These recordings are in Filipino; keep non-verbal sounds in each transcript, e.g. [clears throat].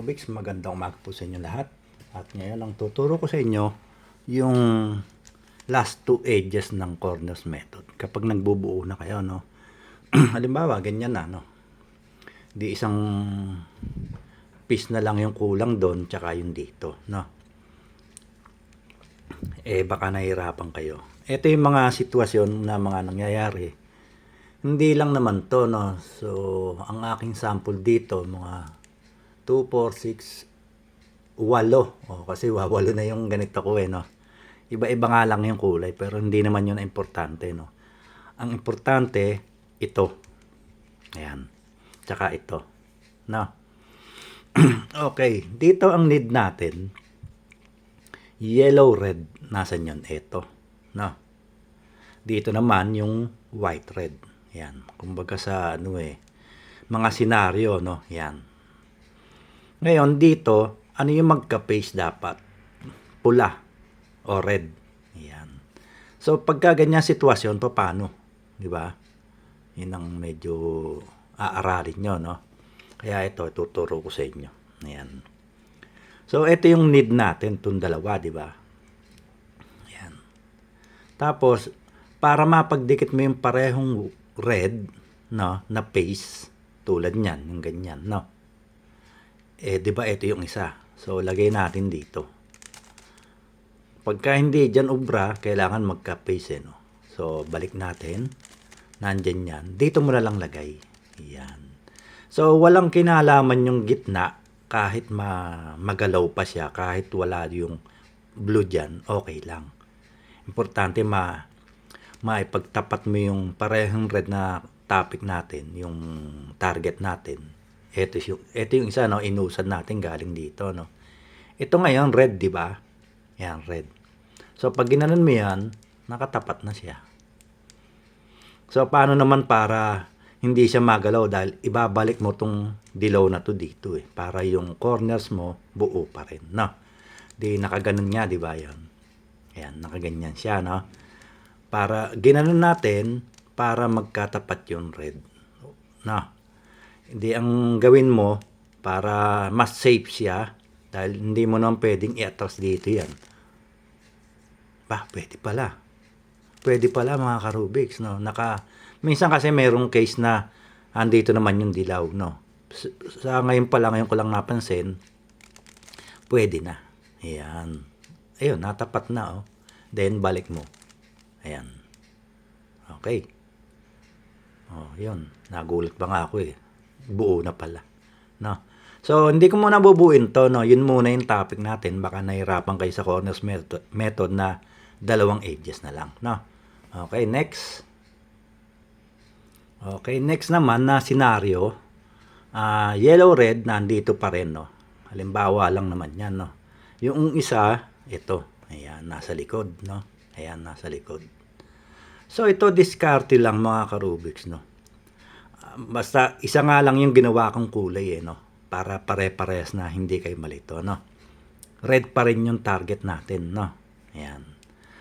Rubik's, magandang umaga po sa inyo lahat. At ngayon ang tuturo ko sa inyo yung last two edges ng corners method. Kapag nagbubuo na kayo, no? [clears throat] Halimbawa, ganyan na, no? Di isang piece na lang yung kulang doon, tsaka yung dito, no? Eh, baka nahihirapan kayo. Ito yung mga sitwasyon na mga nangyayari. Hindi lang naman to, no? So, ang aking sample dito, mga 2, 4, 6, 8. O, kasi wawalo na yung ganito ko eh, no? Iba-iba nga lang yung kulay, pero hindi naman yun ang importante, no? Ang importante, ito. Ayan. Tsaka ito. No? [clears throat] okay. Dito ang need natin, yellow, red. Nasaan yun? Ito. No? Dito naman yung white, red. Yan. Kumbaga sa ano eh, mga senaryo, no? Yan. Ngayon, dito, ano yung magka-face dapat? Pula o red. Yan. So, pagka ganyan sitwasyon, pa paano? Di ba? Yun ang medyo aaralin nyo, no? Kaya ito, tuturo ko sa inyo. Ayan. So, ito yung need natin, itong dalawa, di ba? Ayan. Tapos, para mapagdikit mo yung parehong red, no, na face, tulad niyan, yung ganyan, no? Eh, di ba ito yung isa? So, lagay natin dito. Pagka hindi dyan ubra, kailangan magka-face, eh, no? So, balik natin. Nandyan yan. Dito mo na lang lagay. Yan. So, walang kinalaman yung gitna kahit ma magalaw pa siya, kahit wala yung blue dyan, okay lang. Importante ma maipagtapat mo yung parehong red na topic natin, yung target natin. Ito yung, ito yung isa, no, inusad natin galing dito, no. Ito ngayon, red, di ba? Yan, red. So, pag ginanon mo yan, nakatapat na siya. So, paano naman para hindi siya magalaw dahil ibabalik mo tong dilaw na to dito eh. Para yung corners mo buo pa rin, no? Di nakaganon nga, di ba yan? Ayan, nakaganyan siya, no? Para, ginanon natin para magkatapat yung red. No? Hindi, ang gawin mo para mas safe siya dahil hindi mo naman pwedeng i-atras dito yan. Ba, pwede pala. Pwede pala mga karubiks, no? Naka, minsan kasi merong case na andito naman yung dilaw, no? Sa ngayon pa lang, ngayon ko lang napansin, pwede na. Ayan. Ayun, natapat na, oh. Then, balik mo. Ayan. Okay. Oh, yun. Nagulat pa nga ako eh. Buo na pala. No? So, hindi ko muna bubuin to, no? Yun muna yung topic natin. Baka nahirapan kayo sa corners method, method na dalawang edges na lang, no? Okay, next. Okay, next naman na scenario. ah yellow-red, nandito pa rin, no? Halimbawa lang naman yan, no? Yung isa, ito. Ayan, nasa likod, no? Ayan, nasa likod. So, ito diskarte lang mga karubiks, no? Basta isa nga lang yung ginawa kong kulay, eh, no? Para pare-parehas na hindi kayo malito, no? Red pa rin yung target natin, no? Ayan.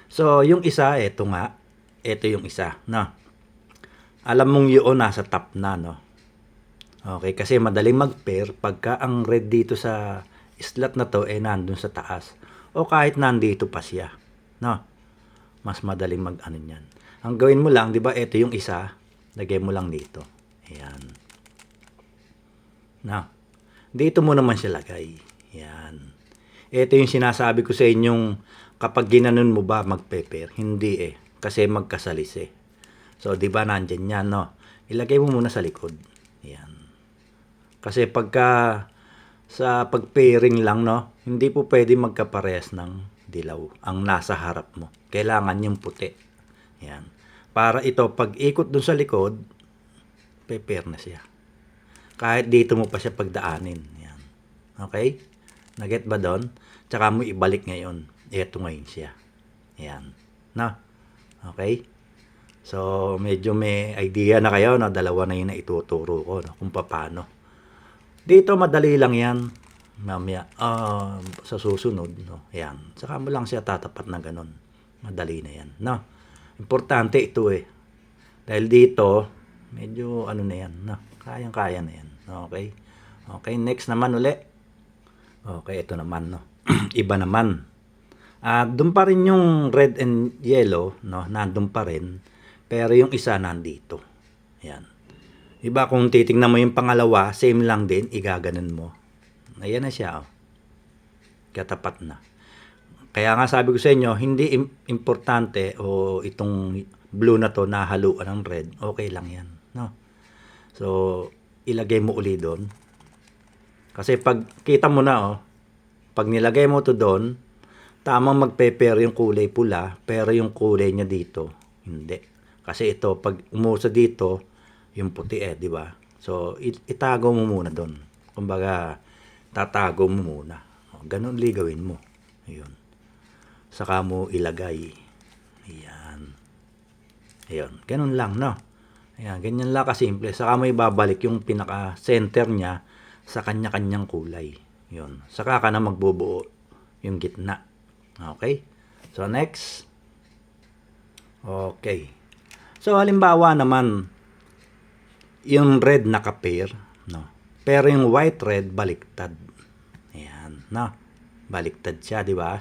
So, yung isa, ito nga. Ito yung isa, no? Alam mong yun nasa top na, no? Okay, kasi madaling mag-pair pagka ang red dito sa slot na to eh nandun sa taas. O kahit nandito pa siya, no? Mas madaling mag-ano niyan. Ang gawin mo lang, di ba, ito yung isa, lagay mo lang dito. Ayan. Na. Dito mo naman siya lagay. Ayan. Ito yung sinasabi ko sa inyong kapag ginanon mo ba magpe-pair? Hindi eh. Kasi magkasalis eh. So, di ba nandyan yan, no? Ilagay mo muna sa likod. Ayan. Kasi pagka sa pag-pairing lang, no? Hindi po pwede magkaparehas ng dilaw ang nasa harap mo. Kailangan yung puti. Yan. Para ito, pag ikot dun sa likod, prepare na siya. Kahit dito mo pa siya pagdaanin. Yan. Okay? Naget ba doon? Tsaka mo ibalik ngayon. Ito ngayon siya. Yan. Na? Okay? So, medyo may idea na kayo, no? Dalawa na yun na ituturo ko, no? Kung paano. Dito, madali lang yan. Mamaya, ah, sa susunod, no? Yan. Saka mo lang siya tatapat na ganun. Madali na yan, no? Importante ito eh. Dahil dito, medyo ano na yan, no? Kayang-kaya na yan. Okay? Okay, next naman uli. Okay, ito naman, no. [clears throat] Iba naman. Ah, doon pa rin yung red and yellow, no, nandun pa rin. Pero yung isa nandito. Yan. Iba kung titingnan mo yung pangalawa, same lang din, igaganon mo. Ayan na siya, oh. Katapat na. Kaya nga sabi ko sa inyo, hindi im- importante o itong blue na to nahaluan ng red, okay lang yan. No? So, ilagay mo uli doon. Kasi pag kita mo na, oh, pag nilagay mo to doon, tamang magpe-pair yung kulay pula, pero yung kulay niya dito, hindi. Kasi ito, pag umusa dito, yung puti eh, di ba? So, it- itago mo muna doon. Kumbaga, tatago mo muna. O, ganun ligawin mo. Ayun. Saka mo ilagay. Ayan. Ayun. Ganun lang, no? Ayan, ganyan lang kasimple. Saka mo ibabalik yung pinaka-center niya sa kanya-kanyang kulay. Yun. Saka ka na magbubuo yung gitna. Okay? So, next. Okay. So, halimbawa naman, yung red naka-pair, no? Pero yung white red baliktad. Ayan, no? Baliktad siya, di ba?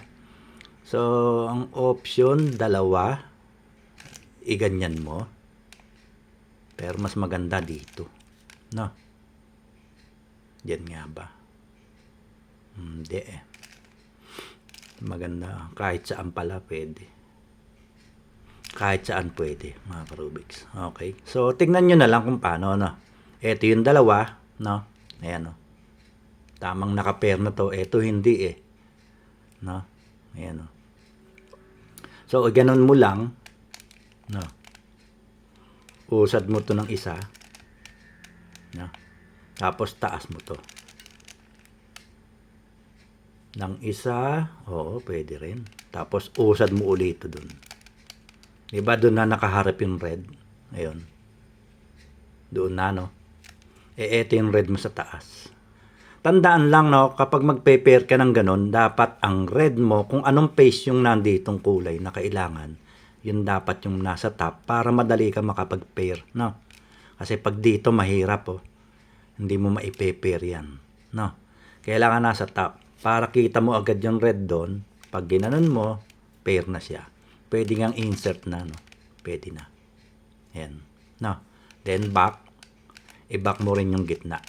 So, ang option, dalawa, iganyan mo. Pero mas maganda dito. No? Yan nga ba? Hindi eh. Maganda. Kahit saan pala pwede. Kahit saan pwede, mga Rubik's. Okay. So, tignan nyo na lang kung paano, no? Ito yung dalawa, no? Ayan, no? Tamang nakapair na to. Ito hindi eh. No? Ayan, no? So, ganun mo lang, no? Usad mo to ng isa, no? Tapos, taas mo to. Ng isa, oo, pwede rin. Tapos, usad mo ulit ito dun. Diba doon na nakaharap yung red? Ayun. Doon na, no? Eh, eto yung red mo sa taas. Tandaan lang, no, kapag magpe-pair ka ng ganun, dapat ang red mo, kung anong face yung nanditong kulay na kailangan, yun dapat yung nasa top para madali ka makapag-pair, no? Kasi pag dito, mahirap, oh. Hindi mo maipe-pair yan, no? Kailangan nasa top. Para kita mo agad yung red doon, pag ginanon mo, pair na siya. Pwede ngang insert na, no? Pwede na. Yan. No? Then back, i-back mo rin yung gitna.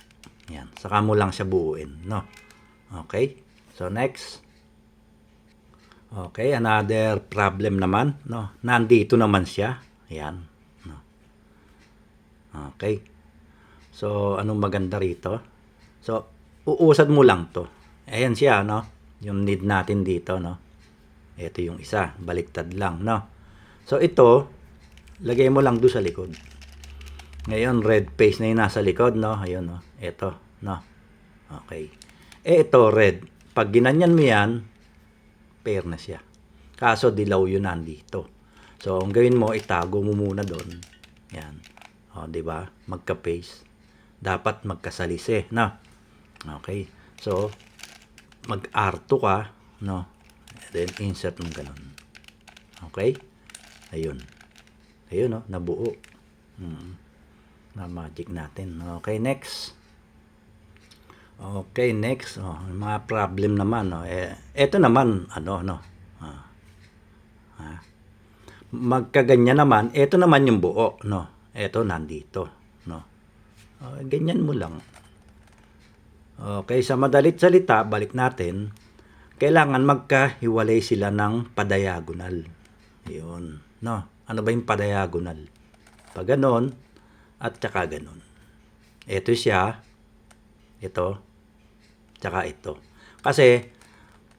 Yan. Saka mo lang siya buuin, no? Okay? So next. Okay, another problem naman, no? Nandito naman siya. Yan. No? Okay. So, anong maganda rito? So, uusad mo lang to. Ayan siya, no? Yung need natin dito, no? Ito yung isa. Baliktad lang, no? So, ito, lagay mo lang doon sa likod. Ngayon, red face na yung nasa likod, no? Ayun, no? Ito, no? Okay. Eh, ito, red. Pag ginanyan mo yan, pair na siya. Kaso, dilaw yun nandito. So, ang gawin mo, itago mo muna doon. Yan. O, di ba? Magka-paste. Dapat magkasalisi, no? Okay. So, mag-R2 ka, no? Then, insert mo ganun. Okay? Ayun. Ayun, no? Nabuo. Hmm. Na magic natin. Okay, next. Okay, next. Oh, mga problem naman. No? Eh, eto naman, ano, no? Ah. Ah. Magkaganyan naman, eto naman yung buo, no? Eto nandito, no? Oh, ganyan mo lang. Okay, sa madalit salita, balik natin, kailangan magkahiwalay sila ng padiagonal. Yun. No? Ano ba yung padiagonal? Pag ganon, at saka ganon. Ito siya, ito, tsaka ito. Kasi,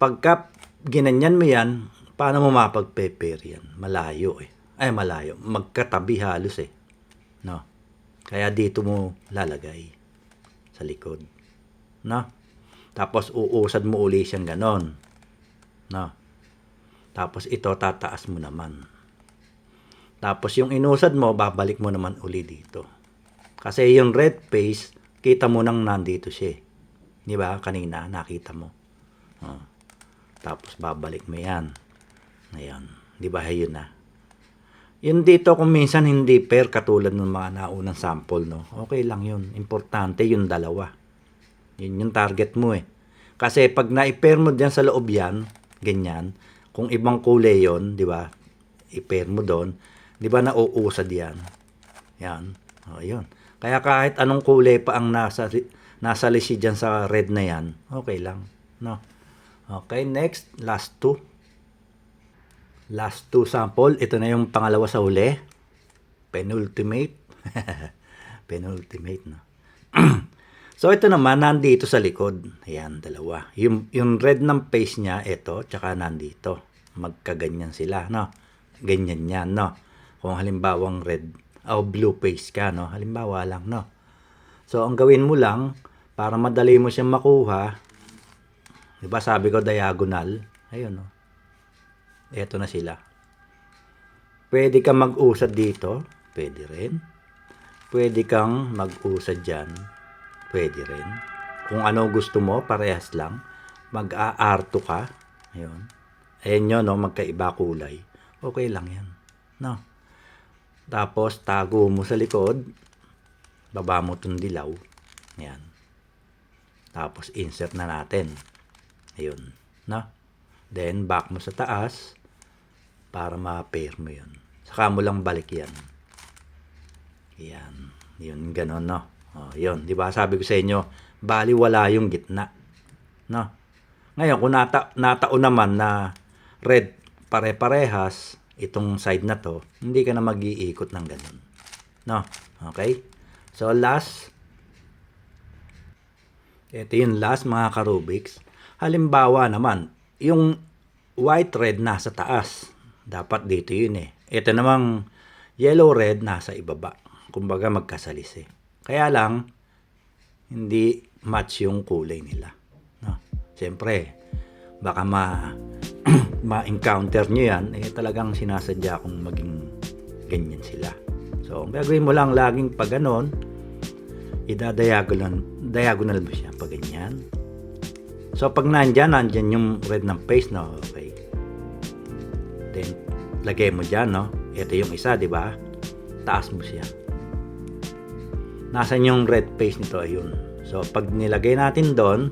pagka ginanyan mo yan, paano mo mapagpe-pair yan? Malayo eh. Ay, malayo. Magkatabi halos eh. No? Kaya dito mo lalagay sa likod. No? Tapos uusad mo uli siyang ganon. No? Tapos ito tataas mo naman. Tapos yung inusad mo, babalik mo naman uli dito. Kasi yung red face, kita mo nang nandito siya. Di ba? Kanina, nakita mo. Oh. Tapos babalik mo yan. Ayan. Di ba? Ayun na. Yun dito kung minsan hindi pair katulad ng mga naunang sample, no? Okay lang yun. Importante yung dalawa. Yun yung target mo eh. Kasi pag na-pair mo diyan sa loob yan, ganyan, kung ibang kulay yon, di ba? I-pair mo doon, di ba nauusad yan? Yan. O, yun. Kaya kahit anong kulay pa ang nasa nasa lisi dyan sa red na yan, okay lang. No? Okay, next, last two. Last two sample. Ito na yung pangalawa sa uli. Penultimate. [laughs] Penultimate, no? [clears throat] so, ito naman, nandito sa likod. Ayan, dalawa. Yung, yung red ng face niya, ito, tsaka nandito. Magkaganyan sila, no? Ganyan yan, no? Kung halimbawang red o blue face ka, no? Halimbawa lang, no? So, ang gawin mo lang, para madali mo siyang makuha, di ba sabi ko diagonal? Ayun, no? Ito na sila. Pwede kang mag-usad dito. Pwede rin. Pwede kang mag-usad dyan. Pwede rin. Kung ano gusto mo, parehas lang. Mag-aarto ka. Ayun. Ayan yun, no? magkaiba kulay. Okay lang yan. No? Tapos, tago mo sa likod. Baba mo itong dilaw. Yan. Tapos, insert na natin. Ayun. No? Then, back mo sa taas para ma-pair mo yun. Saka mo lang balik yan. Yan. Yun, ganon, no? O, yun. Di ba sabi ko sa inyo, bali wala yung gitna. No? Ngayon, kung nata natao naman na red pare-parehas, itong side na to, hindi ka na mag-iikot ng ganun. No? Okay? So, last, ito yung last mga karubiks. Halimbawa naman, yung white red nasa taas. Dapat dito yun eh. Ito namang yellow red nasa ibaba. Kumbaga magkasalis eh. Kaya lang, hindi match yung kulay nila. No? Siyempre, baka ma [clears throat] ma-encounter nyo yan, eh talagang sinasadya kong maging ganyan sila. So, gagawin mo lang laging pag ganon, idadiagonal diagonal mo siya pag ganyan. So, pag nandyan, nandyan yung red ng face, no? Okay. Then, lagay mo dyan, no? Ito yung isa, di ba? Taas mo siya. Nasaan yung red face nito? Ayun. So, pag nilagay natin doon,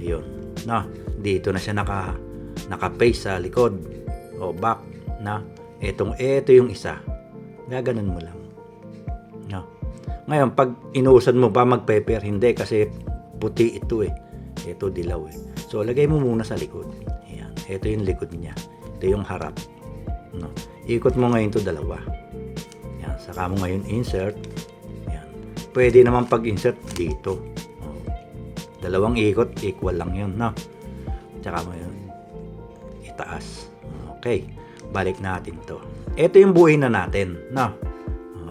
ayun. No? Dito na siya naka, naka-face sa likod. O back. Na? Etong, eto yung isa. Gaganon mo lang. Ngayon, pag inuusad mo pa mag-pepper, hindi kasi puti ito eh. Ito dilaw eh. So, lagay mo muna sa likod. Ayan. Ito yung likod niya. Ito yung harap. No? Ikot mo ngayon to dalawa. Ayan. Saka mo ngayon insert. Ayan. Pwede naman pag-insert dito. Oh. Dalawang ikot, equal lang yun. No? Tsaka mo yun itaas. Okay. Balik natin to. Ito yung buuin na natin. No?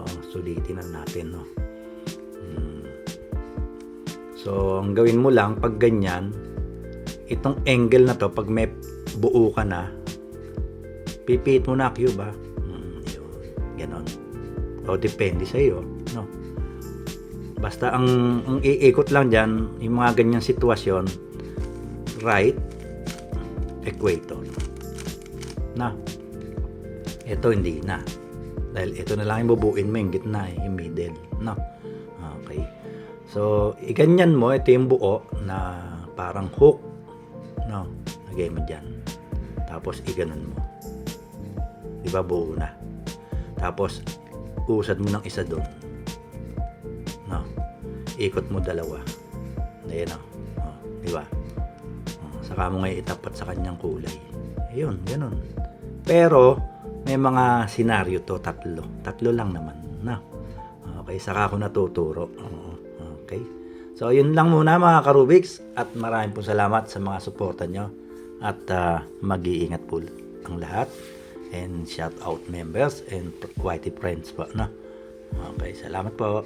Oh, sulitin na natin. No? So, ang gawin mo lang, pag ganyan, itong angle na to, pag may buo ka na, pipit mo na cube ha. Hmm, yun. Ganon. O, depende sa iyo. No? Basta ang, ang iikot lang dyan, yung mga ganyang sitwasyon, right, equator. Na. Ito hindi na. Dahil ito na lang yung bubuin mo yung gitna, eh, yung middle. No? Okay. So, iganyan mo, ito yung buo na parang hook. No? Lagay mo dyan. Tapos, iganon mo. Di ba buo na? Tapos, usad mo ng isa doon. No? Ikot mo dalawa. Ayan o. Ba? Oh, saka mo ngayon itapat sa kanyang kulay. Ayun, ganun. Pero, may mga senaryo to, tatlo. Tatlo lang naman. No? Okay, saka ako natuturo. Oo, Okay. So, yun lang muna mga Karubiks. At maraming po salamat sa mga suporta nyo. At ah, mag-iingat po ang lahat. And shout out members and YT friends po. No? Okay, salamat po.